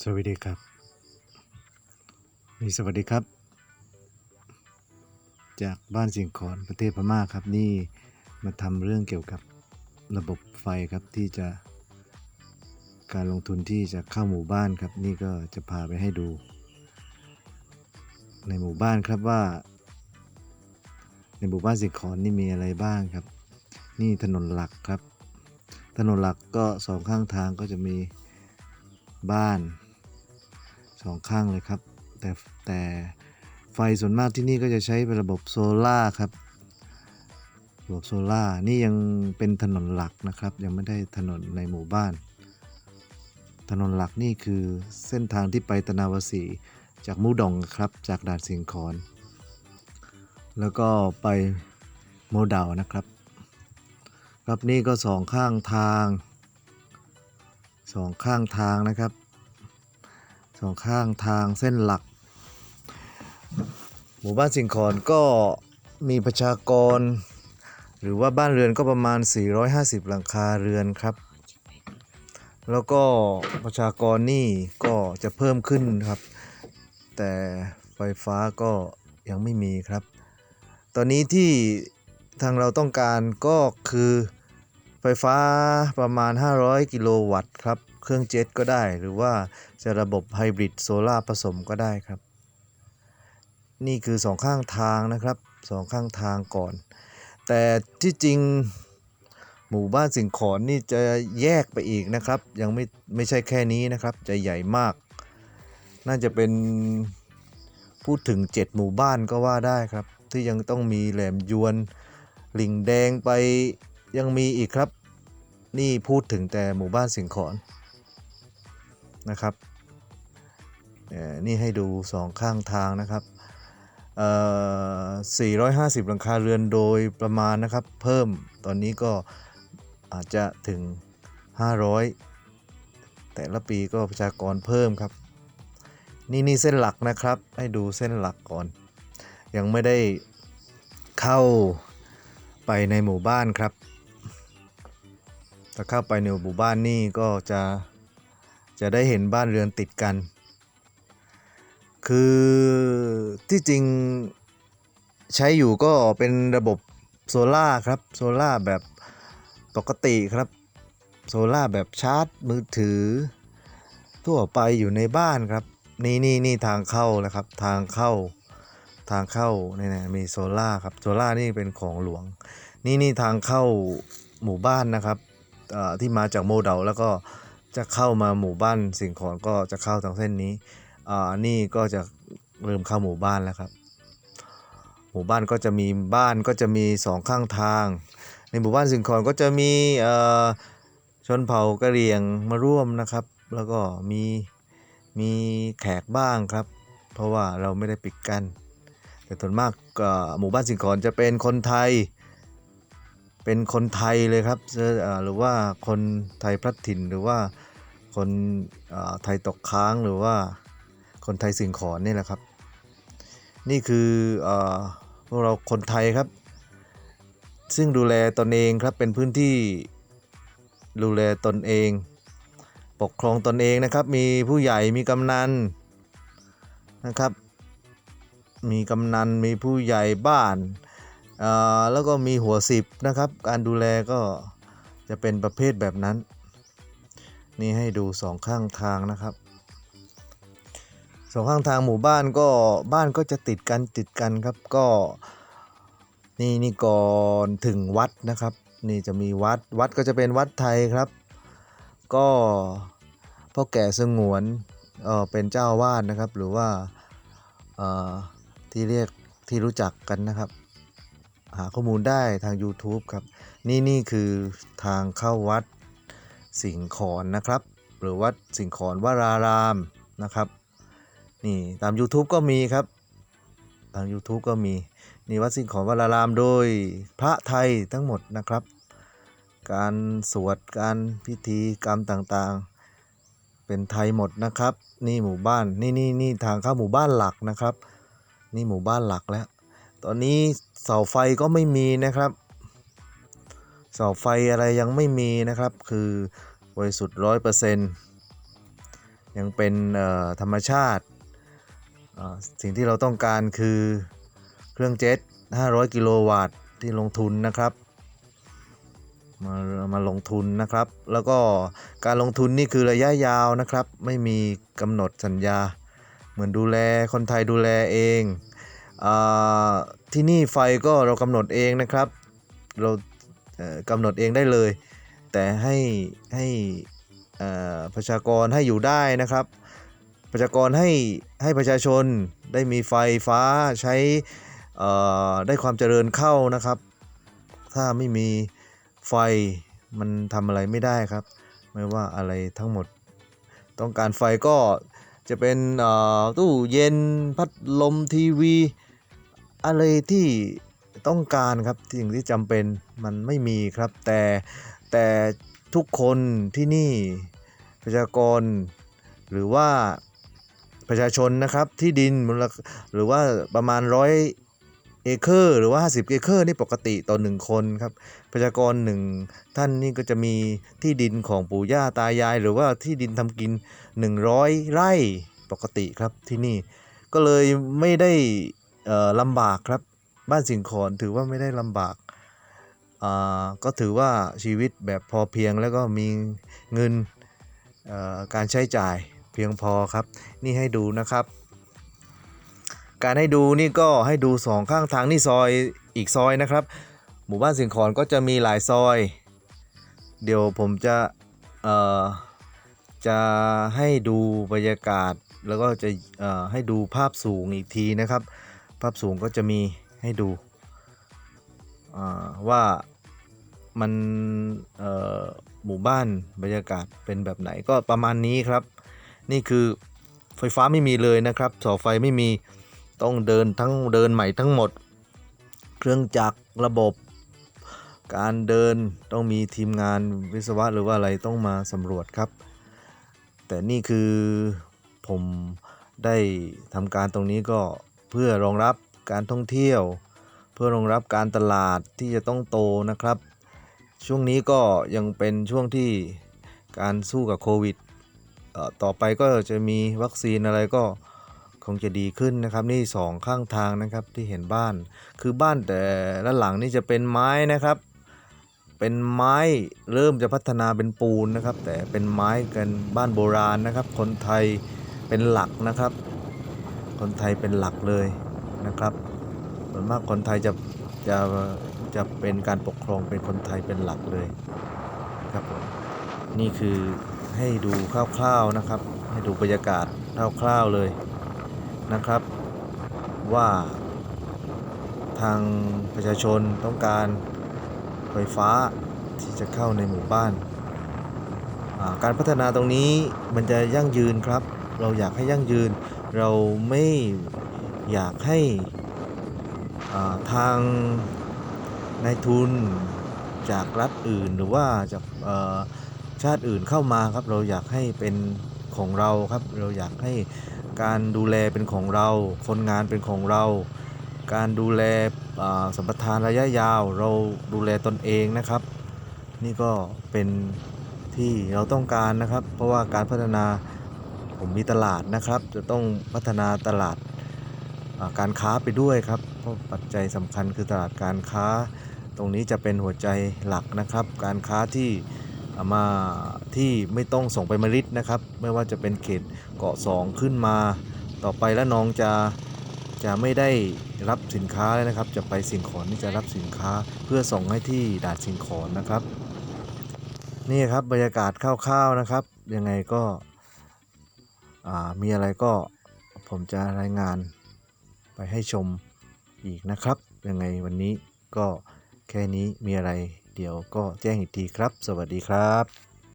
สวัสดีครับนี่สวัสดีครับ จากบ้านสิงขอนประเทศพม่าครับนี่มาทำเรื่องเกี่ยวกับระบบไฟครับที่จะการลงทุนที่จะเข้าหมู่บ้านครับ นี่ก็จะพาไปให้ดู ในหมู่บ้านครับว่า ในหมู่บ้านสิงขอนนี่มีอะไรบ้างครับ นี่ถนนหลักครับ ถนนหลักก็สองข้างทางก็จะมีบ้าน สองข้างเลยครับ แต่แต่ไฟส่วนมากที่นี่ก็จะใช้เป็นระบบโซล่าครับ ระบบโซล่านี่ยังเป็นถนนหลักนะครับ ยังไม่ได้ถนนในหมู่บ้าน ถนนหลักนี่คือเส้นทางที่ไปตะนาวสีจากมูดองครับ จากด่านสิงขอน แล้วก็ไปโมเดานะครับ ครับนี่ก็สองข้างทางสองข้างทางนะครับ สองข้างทางเส้นหลัก หมู่บ้านสิงขอนก็มีประชากร หรือว่าบ้านเรือนก็ประมาณ 450 หลังคาเรือนครับ แล้วก็ประชากรนี่ก็จะเพิ่มขึ้นครับ แต่ไฟฟ้าก็ยังไม่มีครับ ตอนนี้ที่ทางเราต้องการก็คือ ไฟฟ้าประมาณ 500 กิโลวัตต์ครับ เครื่องเจ็ตก็ได้ หรือว่าจะระบบไฮบริดโซลาผสมก็ได้ครับ นี่คือสองข้างทางนะครับสองข้างทางก่อน แต่ที่จริงหมู่บ้านสิงขอนนี่จะแยกไปอีกนะครับ ยังไม่ไม่ใช่แค่นี้นะครับ จะใหญ่มาก น่าจะเป็นพูดถึง 7 หมู่บ้านก็ว่าได้ครับ ที่ยังต้องมีแหลมยวนหลิงแดงไป ยังมีอีกครับ นี่พูดถึงแต่หมู่บ้านสิงขอนนะครับเอ่อนี่ให้ดูสองข้างทางนะครับเอ่อ450 หลังคาเรือนโดยประมาณนะครับ เพิ่มตอนนี้ก็อาจจะถึง 500 แต่ละปีก็ประชากรเพิ่มครับ นี่นี่เส้นหลักนะครับ ให้ดูเส้นหลักก่อน ยังไม่ได้เข้าไปในหมู่บ้านครับ ถ้าเข้าไปในหมู่บ้านนี่ก็จะจะได้เห็นบ้านเรือนติดกัน คือที่จริงใช้อยู่ก็เป็นระบบโซล่าครับ โซล่าแบบปกติครับ โซล่าแบบชาร์จมือถือ ทั่วไปอยู่ในบ้านครับ นี่นี่นี่ทางเข้านะครับ ทางเข้าทางเข้าเนี่ยนะมีโซล่าครับ โซล่านี่เป็นของหลวง นี่นี่ทางเข้าหมู่บ้านนะครับ ที่มาจากโมเดลแล้วก็จะเข้ามาหมู่บ้านสิงขอนก็จะเข้าทางเส้นนี้อ่านี่ก็จะเริ่มเข้าหมู่บ้านแล้วครับ หมู่บ้านก็จะมีบ้านก็จะมีสองข้างทาง ในหมู่บ้านสิงขอนก็จะมีชนเผ่ากะเหรี่ยงมาร่วมนะครับ แล้วก็มีมีแขกบ้างครับ เพราะว่าเราไม่ได้ปิดกั้นแต่ส่วนมากหมู่บ้านสิงขอนจะเป็นคนไทย เป็นคนไทยเลยครับหรือว่าคนไทยพลัดถิ่นหรือว่าคนไทยตกค้างหรือว่าคนไทยสิงขอนนี่แหละครับ นี่คืออพวกเราคนไทยครับ ซึ่งดูแลตนเองครับเป็นพื้นที่ดูแลตนเอง ปกครองตนเองนะครับ มีผู้ใหญ่มีกำนันนะครับ มีกำนันมีผู้ใหญ่บ้าน แล้วก็มีหัวสิบนะครับ การดูแลก็จะเป็นประเภทแบบนั้น นี่ให้ดูสองข้างทางนะครับสองข้างทางหมู่บ้านก็บ้านก็จะติดกันติดกันครับก็นี่นี่ก่อนถึงวัดนะครับ นี่จะมีวัดวัดก็จะเป็นวัดไทยครับ ก็พ่อแก่สงวนเออเป็นเจ้าวาดนะครับ หรือว่าที่เรียกที่รู้จักกันนะครับ หาข้อมูลได้ทาง YouTube ครับ นี่นี่คือทางเข้าวัดสิงขอนนะครับ หรือวัดสิงขอนวารารามนะครับ นี่ตาม YouTube ก็มีครับ ทาง YouTube ก็มีนี่วัดสิงขอนวารารามโดยพระไทยทั้งหมดนะครับ การสวดการพิธีกรรมต่างๆ เป็นไทยหมดนะครับ นี่หมู่บ้านนี่นี่นี่ทางเข้าหมู่บ้านหลักนะครับ นี่หมู่บ้านหลักแล้ว ตอนนี้เสาไฟก็ไม่มีนะครับ เสาไฟอะไรยังไม่มีนะครับ คือบริสุทธิ์ร้อยเปอร์เซ็นต์ยังเป็นธรรมชาติ สิ่งที่เราต้องการคือเครื่องเจ็ต 500 กิโลวัตต์ที่ลงทุนนะครับมามาลงทุนนะครับ แล้วก็การลงทุนนี่คือระยะยาวนะครับ ไม่มีกำหนดสัญญา เหมือนดูแลคนไทยดูแลเอง ที่นี่ไฟก็เรากำหนดเองนะครับ เรากำหนดเองได้เลย แต่ให้ให้ประชากรให้อยู่ได้นะครับ ประชากรให้ให้ประชาชนได้มีไฟฟ้าใช้ได้ความเจริญเข้านะครับ ถ้าไม่มีไฟมันทำอะไรไม่ได้ครับ ไม่ว่าอะไรทั้งหมด ต้องการไฟก็จะเป็นตู้เย็นพัดลมทีวี อะไรที่ต้องการครับสิ่งที่จำเป็นมันไม่มีครับ แต่แต่ทุกคนที่นี่ประชากร หรือว่าประชาชนนะครับที่ดินมูลค่าหรือว่าประมาณร้อยเอเคอร์หรือว่า 50 เอเคอร์นี่ปกติต่อ1คนครับประชากรหนึ่งท่านนี่ก็จะมีที่ดินของปู่ย่าตายาย หรือว่าที่ดินทำกิน 100 ไร่ปกติครับที่นี่ ก็เลยไม่ได้ ลำบากครับ บ้านสิงขอนถือว่าไม่ได้ลำบากอ่าก็ถือว่าชีวิตแบบพอเพียงแล้วก็มีเงินอ่อการใช้จ่ายเพียงพอครับ นี่ให้ดูนะครับ การให้ดูนี่ก็ให้ดูสองข้างทางนี่ซอยอีกซอยนะครับ หมู่บ้านสิงขอนก็จะมีหลายซอย เดี๋ยวผมจะเอ่อจะให้ดูบรรยากาศแล้วก็จะเอ่อให้ดูภาพสูงอีกทีนะครับ ภาพสูงก็จะมีให้ดูว่ามันหมู่บ้านบรรยากาศเป็นแบบไหนก็ประมาณนี้ครับ นี่คือไฟฟ้าไม่มีเลยนะครับเสาไฟไม่มีต้องเดินทั้งเดินใหม่ทั้งหมด เครื่องจักรระบบ การเดินต้องมีทีมงานวิศวะหรือว่าอะไรต้องมาสำรวจครับ แต่นี่คือผมได้ทำการตรงนี้ก็ เพื่อรองรับการท่องเที่ยว เพื่อรองรับการตลาดที่จะต้องโตนะครับ ช่วงนี้ก็ยังเป็นช่วงที่การสู้กับโควิดต่อไปก็จะมีวัคซีนอะไรก็คงจะดีขึ้นนะครับ นี่สองข้างทางนะครับที่เห็นบ้าน คือบ้านแต่ละหลังนี่จะเป็นไม้นะครับ เป็นไม้เริ่มจะพัฒนาเป็นปูนนะครับ แต่เป็นไม้กันบ้านโบราณนะครับ คนไทยเป็นหลักนะครับ คนไทยเป็นหลักเลยนะครับส่วนมากคนไทยจะจะจะเป็นการปกครองเป็นคนไทยเป็นหลักเลยครับผมนี่คือให้ดูคร่าวๆนะครับ ให้ดูบรรยากาศคร่าวๆเลยนะครับ ว่าทางประชาชนต้องการไฟฟ้าที่จะเข้าในหมู่บ้านาการพัฒนาตรงนี้มันจะยั่งยืนครับ เราอยากให้ยั่งยืน เราไม่อยากให้ทางนายทุนจากรัฐอื่นหรือว่าจากชาติอื่นเข้ามาครับ เราอยากให้เป็นของเราครับ เราอยากให้การดูแลเป็นของเรา คนงานเป็นของเรา การดูแลสัมปทานระยะยาว เราดูแลตนเองนะครับ นี่ก็เป็นที่เราต้องการนะครับ เพราะว่าการพัฒนา ผมมีตลาดนะครับ จะต้องพัฒนาตลาดการค้าไปด้วยครับเพราะปัจจัยสำคัญคือตลาดการค้า ตรงนี้จะเป็นหัวใจหลักนะครับ การค้าที่มาที่ไม่ต้องส่งไปมาริดนะครับ ไม่ว่าจะเป็นเขตเกาะสองขึ้นมา ต่อไปแล้วน้องจะจะไม่ได้รับสินค้าแล้วนะครับ จะไปสิงขอนนี่จะรับสินค้าเพื่อส่งให้ที่ด่านสิงขอนนะครับ นี่ครับบรรยากาศคร่าวๆนะครับ ยังไงก็ มีอะไรก็ผมจะรายงานไปให้ชมอีกนะครับ ยังไงวันนี้ก็แค่นี้มีอะไรเดี๋ยวก็แจ้งอีกทีครับ สวัสดีครับ